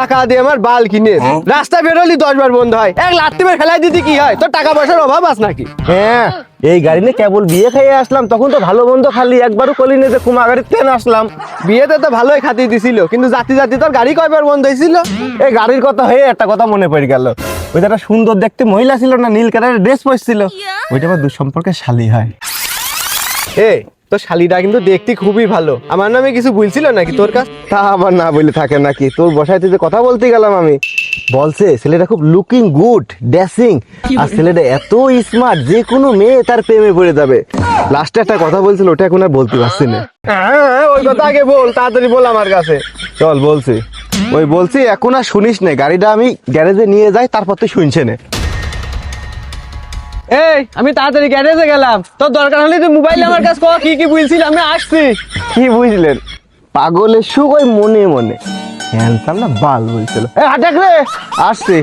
টাকা দিয়ে আমার বাল কিনে। রাস্তা বেরোলি দশ বার বন্ধ হয়। এক লাত্তি মেরে ফেলাই দিতে কি হয়? তোর টাকা পয়সার অভাব আছে নাকি? হ্যাঁ এই গাড়ি নিয়ে কেবল বিয়ে খেয়ে আসলাম তখন তো ভালো বন্ধ খালি। একবারও কলি নিয়ে যে কুমা গাড়িতে কেন আসলাম। বিয়েতে তো ভালোই খাতি দিছিল কিন্তু জাতি জাতি তোর গাড়ি কয়বার বন্ধ হয়েছিল এই গাড়ির কথা হয়ে একটা কথা মনে পড়ে গেল। ওই যে একটা সুন্দর দেখতে মহিলা ছিল না নীল কালারের ড্রেস পরছিল। ওইটা আমার দুঃসম্পর্কে শালি হয়। এ শালিটা কিন্তু দেখতে খুবই ভালো। আমার নামে কিছু বলছিল নাকি তোর কাছ? তা আবার না বলে থাকে নাকি। তোর বসাইতে যে কথা বলতে গেলাম আমি। বলছে ছেলেটা খুব লুকিং গুড ড্রেসিং আর ছেলেটা এত স্মার্ট যে কোনো মেয়ে তার প্রেমে পড়ে যাবে। লাস্টে একটা কথা বলছিল ওটা এখন আর বলতে পারছি না। হ্যাঁ ওই কথা আগে বল তাড়াতাড়ি বল আমার কাছে। চল বলছি। ওই বলছি এখন আর শুনিস না গাড়িটা আমি গ্যারেজে নিয়ে যাই তারপর তুই শুনছে না। এই আমি তাড়াতাড়ি গ্যারেজে গেলাম। তোর দরকার হলে তুই মোবাইলে আমার কাছে কো কি কি বুঝছিল আমি আসছি। কি বুঝলেন? পাগলের সুখ ওই মনে মনে। হ্যান্ডসাম না বাল বলছিল। এ হাটাক রে। আসছি।